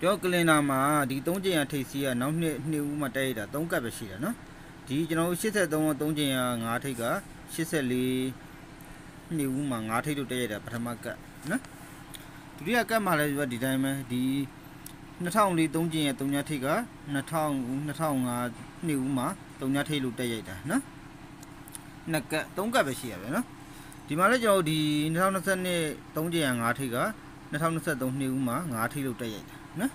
ကျွန်တော်ကလင်နာမှာဒီ3ကျင်ရထိပ်စီးကနောက်နှစ်နှစ်ဦးမှတက်ရတာ3ကပ်ပဲရှိတယ်နော်ဒီကျွန်တော်တို့83 3ကျင်ရ5ထိပ်က84နှစ်ဦးမှ5ထိပ်တို့တက်ရတာပထမကပ်နော်ဒုတိယကပ်မှာလည်းဒီတိုင်းပဲဒီ2004 3ကျင်ရ3ညထိပ်က2000 2005နှစ်ဦးမှ3ညထိပ်လို့တက်ရိုက်တာနော်နှစ်ကပ်3ကပ်ပဲရှိရပဲနော်ဒီမှာလည်းကျွန်တော်တို့ဒီ2020 3ကျင်ရ5ထိပ်က2023နှစ်ဦးမှ5ထိပ်လို့တက်ရိုက်တာ နော်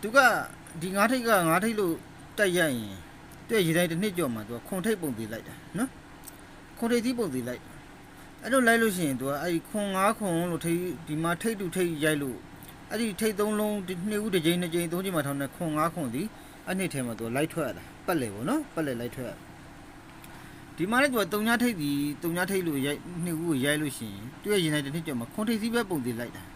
သူကဒီငါးထိတ်ကငါးထိတ်လို့တက်ရရင်သူ့ရေတိုင်းတစ်နှစ်ကျော်မှာသူကခွန်ထိတ်ပုံသေးလိုက်တာနော်ခွန်ထိတ်သီးပုံသေးလိုက်အဲ့လိုလိုက်လို့ရှိရင်သူကအဲ့ဒီခွန်ငါးခွန်လို့ထိတ်ဒီမှာထိတ်တူထိတ်ရိုက်လို့အဲ့ဒီထိတ်သုံးလုံးဒီနှစ်ဦးတစ်ကြိမ်နှစ်ကြိမ်သုံးကြိမ်မှာထောင်းတဲ့ခွန်ငါးခွန်ဒီအဲ့နှစ်ထဲမှာသူကလိုက်ထွက်ရတာပတ်လေပေါ့နော်ပတ်လေလိုက်ထွက်ရဒီမှာလည်းသူကတုံညာထိတ်ဒီတုံညာထိတ်လို့ရိုက်နှစ်ဦးကိုရိုက်လို့ရှိရင်သူ့ရဲ့ရေတိုင်းတစ်နှစ်ကျော်မှာခွန်ထိတ်သီးပဲပုံသေးလိုက်တာနော်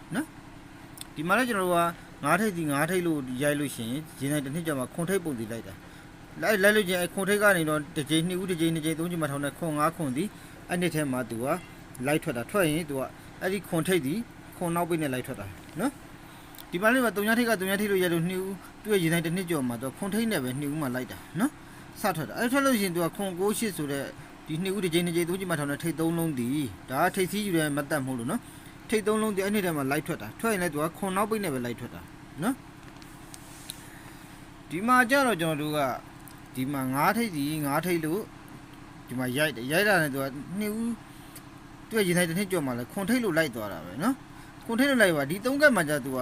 ဒီမှာလည်းကျွန်တော်တို့ကငါးထိပ်ဒီငါးထိပ်လို့ရိုက်လို့ရှိရင်ရင်းတိုင်းတစ်နှစ်ကျော်မှာခွန်ထိပ်ပုံတည်လိုက်တာလိုက်လိုက်လို့ချင်းအဲခွန်ထိပ်ကနေတော့တစ်ကြိမ်နှစ်ဦးတစ်ကြိမ်နှစ်ကြိမ်သုံးကြိမ်မှထောင်းတဲ့ခွန်ငါးခွန်ဒီအဲ့နှစ်ထဲမှာသူကလိုက်ထွက်တာထွက်ရင်သူကအဲ့ဒီခွန်ထိပ်ဒီခွန်နောက်ပိတ်နဲ့လိုက်ထွက်တာနော်ဒီမှာလည်းတုံညာထိပ်ကတုံညာထိပ်လို့ရိုက်လို့နှစ်ဦးသူ့ရဲ့ရင်းတိုင်းတစ်နှစ်ကျော်မှာသူကခွန်ထိပ်နဲ့ပဲနှစ်ဦးမှလိုက်တာနော်စထွက်တာအဲ့ထွက်လို့ရှိရင်သူကခွန်ကိုရှစ်ဆိုတဲ့ဒီနှစ်ဦးတစ်ကြိမ်နှစ်ကြိမ်သုံးကြိမ်မှထောင်းတဲ့ထိပ်သုံးလုံးဒီဒါကထိပ်စည်းယူတဲ့မတ်တက်မဟုတ်လို့နော် ထိတ်သုံးလုံးတည်းအဲ့ဒီထဲမှာလိုက်ထွက်တာထွက်ရင်လည်းသူကခွန်နောက်ပိတ်နဲ့ပဲလိုက်ထွက်တာနော်ဒီမှာကြတော့ကျွန်တော်တို့ကဒီမှာငါးထိတ်စီငါးထိတ်လို့ဒီမှာရိုက်တယ်ရိုက်တာနဲ့သူကနှစ်ဦးသူကရင်ထိုင်တစ်နှစ်ကျော်မှလည်းခွန်ထိတ်လို့လိုက်သွားတာပဲနော်ခွန်ထိတ်လို့လိုက်ပါဒီသုံးကက်မှာကျသူက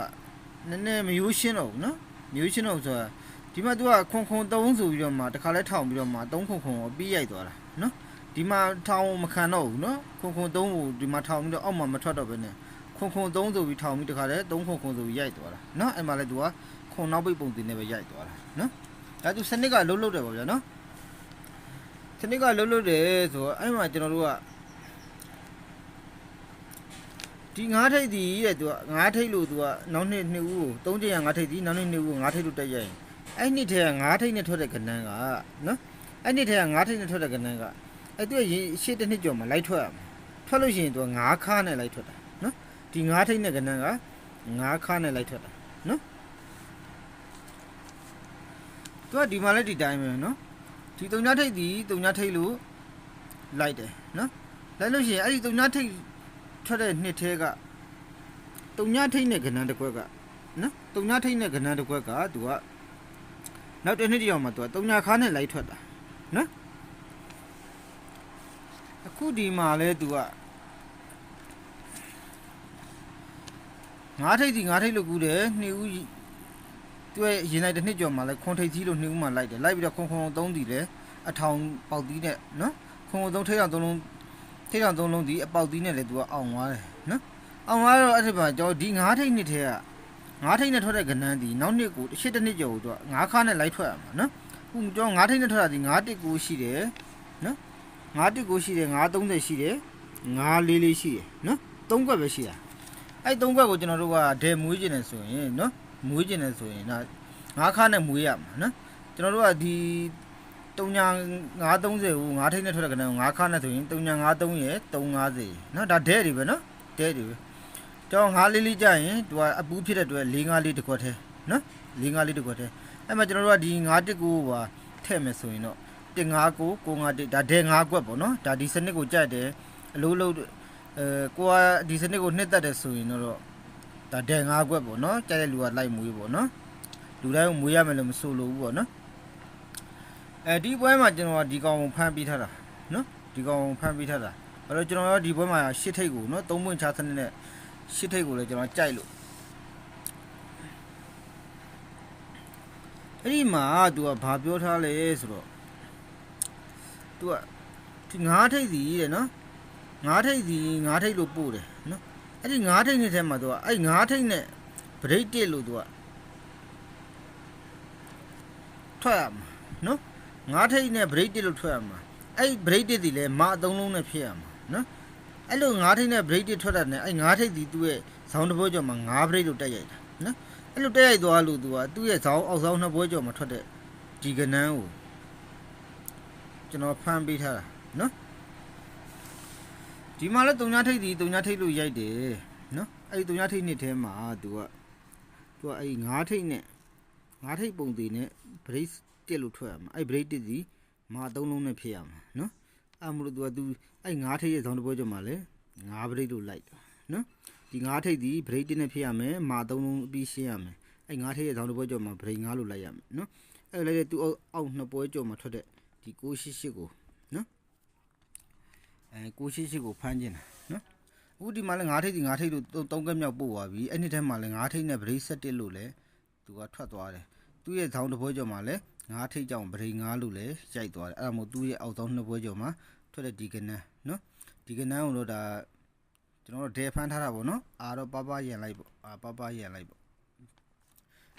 နည်းနည်းမယိုးရှင်းတော့ဘူးနော်မယိုးရှင်းတော့ဘူးဆိုတာဒီမှာသူကခွန်ခွန်သုံးဆိုပြီးတော့မှတခါလဲထောင်ပြီးတော့မှသုံးခွန်ခွန်ကိုပြီးရိုက်သွားတာနော်ဒီမှာထောင်မခံတော့ဘူးနော်ခွန်ခွန်သုံးကိုဒီမှာထောင်ပြီးတော့အောက်မှာမထွက်တော့ဘဲနဲ့ ခွန်ခွန်သုံးဆိုပြီးထောင်ပြီးတခါလဲသုံးခွန်ခွန်ဆိုပြီးရိုက်သွားတာနော်အဲ့မှာလဲသူကခွန်နောက်ပိတ်ပုံတင်နေပဲရိုက်သွားတာနော်ဒါသူစနစ်ကလှုပ်လှုပ်တယ်ပေါ့ဗျာနော်စနစ်ကလှုပ်လှုပ်တယ်ဆိုတော့အဲ့မှာကျွန်တော်တို့ကဒီငါးထိပ်ဒီတဲ့သူကငါးထိပ်လို့သူကနောက်နှစ်နှစ်ဦးကိုသုံးချိန်ရငါးထိပ်ဒီနောက်နှစ်နှစ်ဦးကိုငါးထိပ်လို့တက်ရိုက်ရင်အဲ့နှစ်ထဲကငါးထိပ်နဲ့ထွက်တဲ့ကဏ္ဍကနော်အဲ့နှစ်ထဲကငါးထိပ်နဲ့ထွက်တဲ့ကဏ္ဍကအဲ့သူကရေရှေ့တစ်နှစ်ကျော်မှာလိုက်ထွက်ရမှာထွက်လို့ရှိရင်သူကငါးခါနဲ့လိုက်ထွက်တာ ဒီငါးထိတ်နဲ့ကနန်းကငါးခါနဲ့လိုက်ထွက်တာနော်သူကဒီမှာလည်းဒီတိုင်းပဲနော်ဒီတုံညာထိတ်ဒီတုံညာထိတ်လို့လိုက်တယ်နော်လိုက်လို့ရှိရင်အဲ့ဒီတုံညာထိတ်ထွက်တဲ့နှစ်ထဲကတုံညာထိတ်နဲ့ကနန်းတစ်ခွက်ကနော်တုံညာထိတ်နဲ့ကနန်းတစ်ခွက်ကသူကနောက်တစ်နှစ်တည်းအောင်မှာသူကတုံညာခါနဲ့လိုက်ထွက်တာနော်အခုဒီမှာလဲသူက ငါးထိပ်စီငါးထိပ်လို့ကူးတယ်နှစ်ဦးသူရဲ့ရင်လိုက်တစ်နှစ်ကျော်မှလဲခွန်ထိပ်စီလို့နှစ်ဦးမှလိုက်တယ်လိုက်ပြီးတော့ခွန်ခွန်သုံးတီလဲအထောင်ပေါက်သီးနဲ့နော်ခွန်ခွန်သုံးထိပ်အောင်သုံးလုံးထိပ်အောင်သုံးလုံးဒီအပေါက်သီးနဲ့လဲသူကအောင်သွားတယ်နော်အောင်သွားတော့အဲ့ဒီမှာကျွန်တော်ဒီငါးထိပ်နှစ်ထဲကငါးထိပ်နဲ့ထွက်တဲ့ကဏ္ဍဒီနောက်နှစ်ကိုတစ်ရှစ်တစ်နှစ်ကျော်ကိုသူကငါးခါနဲ့လိုက်ထွက်ရမှာနော်ခုကျွန်တော်ငါးထိပ်နဲ့ထွက်တာဒီငါးတစ်ကိုရှိတယ်နော်ငါးတစ်ကိုရှိတယ်ငါး30ရှိတယ်ငါးလေးလေးရှိတယ်နော်သုံးခွက်ပဲရှိတာ အဲ့သုံးခွက်ကိုကျွန်တော်တို့ကဒဲမွေးကျင်တယ်ဆိုရင်နော်မွေးကျင်တယ်ဆိုရင်ဒါငါးခါနဲ့မွေးရမှာနော်ကျွန်တော်တို့ကဒီတုံညာ930ကိုငါးထိပ်နဲ့ထွက်တဲ့ကဏ္ဍကိုငါးခါနဲ့ဆိုရင်တုံညာ93ရဲ့350နော်ဒါဒဲတွေပဲနော်ဒဲတွေပဲကျွန်တော်ငါးလေးလေးကြရင်သူကအပူးဖြစ်တဲ့အတွက်4 5လေးတစ်ခွက်ထဲနော်4 5လေးတစ်ခွက်ထဲအဲ့မှာကျွန်တော်တို့ကဒီ9တစ်ကိုပါထည့်မယ်ဆိုရင်တော့159 951ဒါဒဲ9ခွက်ပေါ့နော်ဒါဒီစနစ်ကိုကြိုက်တယ်အလိုလို အဲကိုကဒီစနစ်ကိုနှစ်သက်တယ်ဆိုရင်တော့ဒါဒဲ9ခွက်ပေါ့နော်ကြိုက်တဲ့လူကလိုက်မွေးပေါ့နော်လူတိုင်းကိုမွေးရမယ်လို့မဆိုလိုဘူးပေါ့နော်အဲဒီပွဲမှာကျွန်တော်ကဒီကောင်ကိုဖမ်းပြီးထားတာနော်ဒီကောင်ကိုဖမ်းပြီးထားတာအဲ့တော့ကျွန်တော်ရောဒီပွဲမှာရှစ်ထိတ်ကိုနော်သုံးပွင့်ချစနစ်နဲ့ရှစ်ထိတ်ကိုလည်းကျွန်တော်ကြိုက်လို့အဲ့ဒီမှာ तू ကဘာပြောထားလဲဆိုတော့ तू ကဒီငါးထိတ်စီတဲ့နော် ငါးထိပ်စီငါးထိပ်လို့ပို့တယ်နော်အဲ့ဒီငါးထိပ်နဲ့ထဲမှာသူကအဲ့ငါးထိပ်နဲ့ဗရိတ်တစ်လို့သူကထွက်ရမှာနော်ငါးထိပ်နဲ့ဗရိတ်တစ်လို့ထွက်ရမှာအဲ့ဗရိတ်တစ်ဒီလဲမအသုံးလုံးနဲ့ဖြစ်ရမှာနော်အဲ့လိုငါးထိပ်နဲ့ဗရိတ်တစ်ထွက်တာနဲ့အဲ့ငါးထိပ်ဒီသူ့ရဲ့ဇောင်းတစ်ပွဲကျော်မှာငါးဗရိတ်လို့တက်ရိုက်တာနော်အဲ့လိုတက်ရိုက်သွားလို့သူကသူ့ရဲ့ဇောင်းအောက်ဇောင်းနှစ်ပွဲကျော်မှာထွက်တဲ့ဒီကနန်းကိုကျွန်တော်ဖမ်းပေးထားတာနော် ဒီမှာလဲတုံညာထိတ်ဒီတုံညာထိတ်လို့ရိုက်တယ်နော်အဲ့ဒီတုံညာထိတ်နှစ်ထဲမှာသူကသူကအဲ့ငါးထိတ်နဲ့ငါးထိတ်ပုံသေးနဲ့ brace တက်လို့ထွက်ရမှာအဲ့ brace တက်စီမာသုံးလုံးနဲ့ဖြစ်ရမှာနော်အဲ့မလို့သူကသူအဲ့ငါးထိတ်ရဲ့ဇောင်းတစ်ပွဲကျော်မှာလဲငါး brace လို့လိုက်တာနော်ဒီငါးထိတ်ဒီ brace တက်နဲ့ဖြစ်ရမယ်မာသုံးလုံးအပြီးရှင်းရမယ်အဲ့ငါးထိတ်ရဲ့ဇောင်းတစ်ပွဲကျော်မှာ brace ငါးလို့လိုက်ရမယ်နော်အဲ့လိုက်တဲ့သူအောက်အောက်နှစ်ပွဲကျော်မှာထွက်တဲ့ဒီ688ကို နော်အဲ688ကိုဖမ်းကျင်တာနော်အခုဒီမှာလည်းငါးထိပ်ဒီငါးထိပ်လို့သုံးကက်မြောက်ပို့သွားပြီအဲ့ဒီထဲမှာလည်းငါးထိပ်နဲ့ဗရိတ်ဆက်တစ်လို့လည်းသူကထွက်သွားတယ်သူ့ရဲ့ဇောင်းတစ်ပွဲကျော်မှာလည်းငါးထိပ်ကြောင့်ဗရိတ်ငါးလို့လည်းရိုက်သွားတယ်အဲ့ဒါမို့သူ့ရဲ့အောက်ဇောင်းနှစ်ပွဲကျော်မှာထွက်တဲ့ဒီကနန်းနော်ဒီကနန်းကိုတော့ဒါကျွန်တော်တို့ဒဲဖမ်းထားတာပေါ့နော်အာတော့ပပရန်လိုက်ပေါ့အာပပရန်လိုက်ပေါ့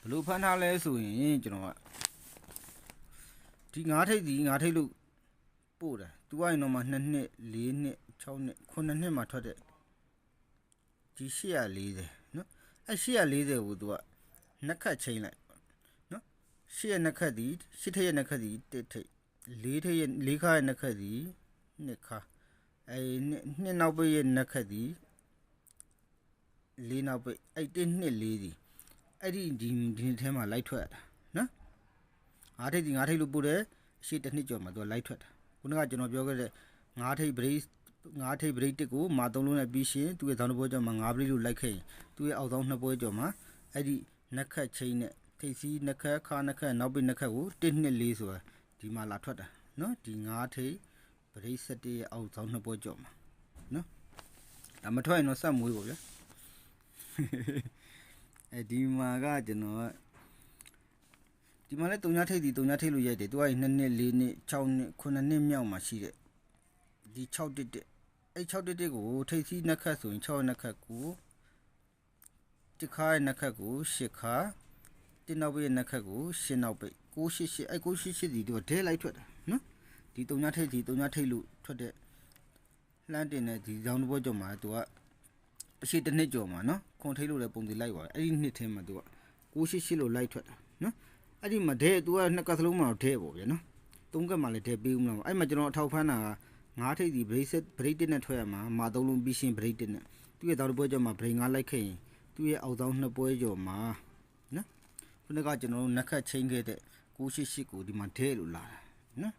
ဘလို့ဖမ်းထားလဲဆိုရင်ကျွန်တော်ကဒီငါးထိပ်ဒီငါးထိပ်လို့ပို့တယ် သူကရင်တော့မှ2နှစ်4နှစ်6နှစ်9နှစ်မှာထွက်တဲ့ဒီ840နော်အဲ840ကိုသူကနှစ်ခတ်ချိန်လိုက်နော်8ရဲ့နှစ်ခတ်ဒီ8ထက်ရဲ့နှစ်ခတ်ဒီတစ်ထိပ်4ထက်ရဲ့4ခါရဲ့နှစ်ခတ်ဒီနှစ်ခါအဲနှစ်နောက်ပိတ်ရဲ့နှစ်ခတ်ဒီ4နောက်ပိတ်အဲ့1နှစ်4ဒီအဲ့ဒီဒီဒီထဲမှာလိုက်ထွက်တာနော်ငါးထိပ်ဒီငါးထိပ်လို့ပို့တယ်ရှေ့တစ်နှစ်ကျော်မှာသူကလိုက်ထွက်တာ ခုနကကျွန်တော်ပြောခဲ့တဲ့ငါးထိပ် brace ငါးထိပ် break တစ်ကိုမာသုံးလုံးနဲ့ပြီးရှင်သူ့ရဲ့ဇောင်းတစ်ပွဲကျော်မှာငါး break လို့လိုက်ခဲ့ရင်သူ့ရဲ့အောက်ဆောင်နှစ်ပွဲကျော်မှာအဲ့ဒီနှစ်ခတ်ချင်းနဲ့ထိပ်စီးနှစ်ခတ်ခါနှစ်ခတ်နောက်ပိနှစ်ခတ်ကို1နှစ်4ဆိုတာဒီမှာလာထွက်တာနော်ဒီငါးထိပ် break 7ရဲ့အောက်ဆောင်နှစ်ပွဲကျော်မှာနော်ဒါမထွက်ရင်တော့ဆက်မွေးပေါ့ဗျာအဲဒီမှာကကျွန်တော်က ဒီမှာလဲတုံညာထိပ်ဒီတုံညာထိပ်လို့ရိုက်တယ်သူက2နှစ်4နှစ်6နှစ်9နှစ်မြောက်မှာရှိတဲ့ဒီ6တစ်တစ်အဲ့6တစ်တစ်ကိုထိပ်စီးနှစ်ခတ်ဆိုရင်6နှစ်ခတ်ကိုတစ်ခါရဲ့နှစ်ခတ်ကို10ခါတစ်နောက်ပိတ်ရဲ့နှစ်ခတ်ကို10နောက်ပိတ်688အဲ့688ဒီတော့ဒဲလိုက်ထွက်တာနော်ဒီတုံညာထိပ်ဒီတုံညာထိပ်လို့ထွက်တဲ့လှမ်းတင်တဲ့ဒီဇောင်းတစ်ပွဲကျော်မှာသူကအရှိတစ်နှစ်ကျော်မှာနော်ခွန်ထိပ်လို့လည်းပုံစံလိုက်ပါတယ်အဲ့ဒီနှစ်ထဲမှာသူက688လို့လိုက်ထွက်တာနော် အဲ့ဒီမှာဒဲသူကနှစ်ကစလုံးမှာတော့ဒဲပေါ့ဗျာနော်သုံးကက်မှာလည်းဒဲပေးဦးမလားအဲ့မှာကျွန်တော်အထောက်ဖမ်းတာကငါးထိပ်ဒီ bracelet break တစ်နဲ့ထွက်ရမှာမာသုံးလုံးပြီးရှင်း break တစ်နဲ့သူ့ရဲ့တောက်တစ်ပွဲကျော်မှာ break ငါးလိုက်ခဲ့ရင်သူ့ရဲ့အောက်ဆောင်နှစ်ပွဲကျော်မှာနော်ခုနကကျွန်တော်တို့နှစ်ခတ်ချင်းခဲ့တဲ့688ကိုဒီမှာဒဲလို့လာတာနော်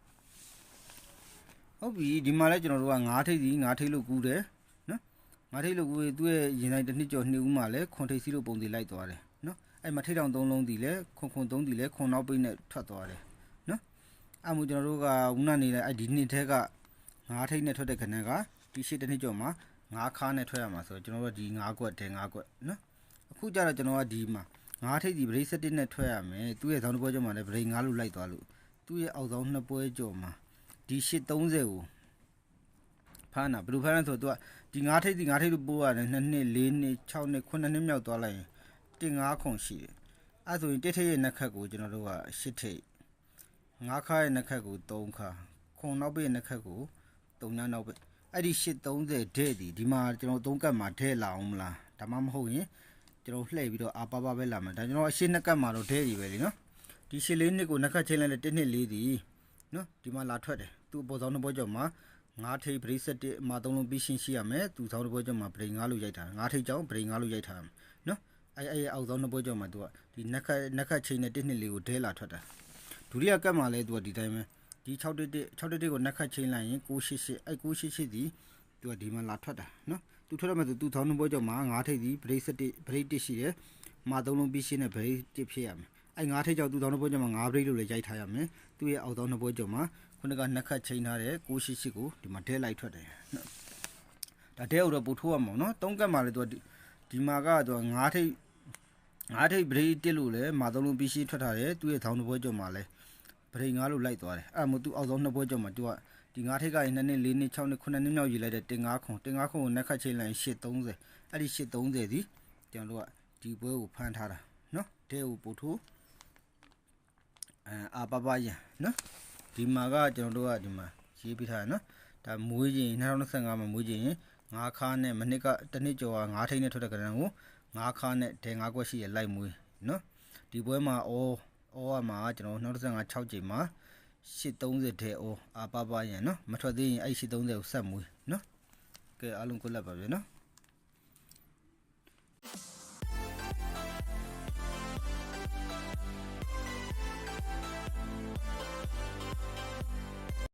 ဟုတ်ပြီဒီမှာလည်းကျွန်တော်တို့ကငါးထိပ်ဒီငါးထိပ်လို့ကူးတယ်နော်ငါးထိပ်လို့ကူးရင်သူ့ရဲ့ရင်တိုင်းတစ်နှစ်ကျော်နှစ်ဦးမှာလည်းခွန်ထိပ်စီလို့ပုံစံလိုက်သွားတယ်နော် အဲ့မှာထိပ်တောင်သုံးလုံးဒီလည်းခွန်ခွန်သုံးဒီလည်းခွန်နောက်ပိတ်နဲ့ထွက်သွားတယ်နော်အဲ့မို့ကျွန်တော်တို့ကဦးနာနေတဲ့အဲ့ဒီနှစ်ထဲကငါးထိပ်နဲ့ထွက်တဲ့ခဏကဒီရှစ်တစ်နှစ်ကျော်မှာငါးခါနဲ့ထွက်ရမှာဆိုတော့ကျွန်တော်တို့ဒီငါးကွက်တဲငါးကွက်နော်အခုကျတော့ကျွန်တော်ကဒီမှာငါးထိပ်ဒီဗရိတ်စတစ်နဲ့ထွက်ရမယ်သူ့ရဲ့ဇောင်းတစ်ပွဲကျော်မှာလည်းဗရိတ်ငါးလို့လိုက်သွားလို့သူ့ရဲ့အောက်ဆောင်နှစ်ပွဲကျော်မှာဒီရှစ်30ကိုဖမ်းတာဘယ်လိုဖမ်းလဲဆိုတော့သူကဒီငါးထိပ်ဒီငါးထိပ်လို့ပိုးရတယ်2နှစ်4နှစ်6နှစ်9နှစ်မြောက်သွားလိုက်ရင် တင်9ခုရှိတယ်အဲဆိုရင်တစ်ထိပ်ရဲ့နှစ်ခတ်ကိုကျွန်တော်တို့ကရှစ်ထိပ်ငါးခါရဲ့နှစ်ခတ်ကို3ခါခွန်နောက်ပိရဲ့နှစ်ခတ်ကို3ညနောက်ပိအဲ့ဒီ830တဲ့ဒီဒီမှာကျွန်တော်3ကတ်မှာထဲလာအောင်မလားဒါမှမဟုတ်ရင်ကျွန်တော်လှည့်ပြီးတော့အာပါပါပဲလာမယ်ဒါကျွန်တော်အရှင်းနှစ်ကတ်မှာတော့ထဲကြီးပဲလीနော်ဒီရှစ်လေးနှစ်ကိုနှစ်ခတ်ချင်းလိုက်တဲ့တစ်နှစ်လေးဒီနော်ဒီမှာလာထွက်တယ်သူ့အပေါ်ဆောင်တစ်ပွဲကျော်မှာငါးထိပ်ဗရိတ်ဆက်တစ်အမှာသုံးလုံးပြီးရှင်းရှိရမယ်သူဆောင်တစ်ပွဲကျော်မှာဗရိတ်ငါးလို့ရိုက်ထားငါးထိပ်ကျောင်းဗရိတ်ငါးလို့ရိုက်ထားနော် အဲအဲအောက်ဆောင်တစ်ပွဲကျော်မှာသူကဒီနှစ်ခတ်နှစ်ခတ်ချင်းနဲ့တစ်နှစ်လေးကိုဒဲလာထွက်တာဒုတိယကတ်မှာလဲသူကဒီတိုင်းပဲဒီ6တက်တက်6တက်တက်ကိုနှစ်ခတ်ချင်းလိုက်ရင်688အဲ့688ဒီသူကဒီမှာလာထွက်တာနော်သူထွက်ရမယ်ဆိုသူထောင်းနှပွဲကြောင့်မှာငါးထိပ်ဒီဗရိတ်စတစ်ဗရိတ်တစ်ရှိတယ်မှာသုံးလုံးပြီးရှင်းတဲ့ဗရိတ်တစ်ဖြစ်ရမယ်အဲ့ငါးထိပ်ကြောင့်သူထောင်းနှပွဲကြောင့်မှာငါးဗရိတ်လို့လည်းရိုက်ထားရမယ်သူရဲ့အောက်ထောင်းနှပွဲကြောင့်မှာခုနကနှစ်ခတ်ချင်းထားတဲ့688ကိုဒီမှာဒဲလိုက်ထွက်တယ်နော်ဒါဒဲတော့ပို့ထိုးရမှာနော်သုံးကတ်မှာလည်းသူက ဒီမှာကသူကငါးထိပ်ငါးထိပ်ဗရိတ်တစ်လို့လည်းမှာသုံးလုံးပြီးရှင်းထွက်ထားတယ်သူရဲ့ထောင်းနှပွဲကြောင့်မှာလည်းဗရိတ်ငါးလို့လိုက်သွားတယ်အဲ့မို့သူအောက်ဆုံးနှစ်ပွဲကြောင့်မှာသူကဒီငါးထိပ်ကရင်2နှစ်4နှစ်6နှစ်9နှစ်မြောက်ယူလိုက်တဲ့တင်ငါးခွန်တင်ငါးခွန်ကိုနှက်ခတ်ချိန်လိုက်830အဲ့ဒီ830ဒီကျွန်တော်တို့ကဒီပွဲကိုဖမ်းထားတာနော်တဲကိုပို့ထိုးအာအာပပရနော်ဒီမှာကကျွန်တော်တို့ကဒီမှာရေးပြထားတယ်နော်ဒါမွေးခြင်း2025မှာမွေးခြင်း 9ခါနဲ့မနစ်ကတစ်နှစ်ကျော်က9ထိပ်နဲ့ထွက်တဲ့ကရန်ကို9ခါနဲ့ဒဲ9ခွက်ရှိရလိုက်မွေးနော်ဒီပွဲမှာအောအောကမှာကျွန်တော်နောက်35 6ချိန်မှာ830ဒဲအောအပပရန်နော်မထွက်သေးရင်အဲ့830ကိုဆက်မွေးနော်ကဲအားလုံးကိုလက်ပါပြီနော်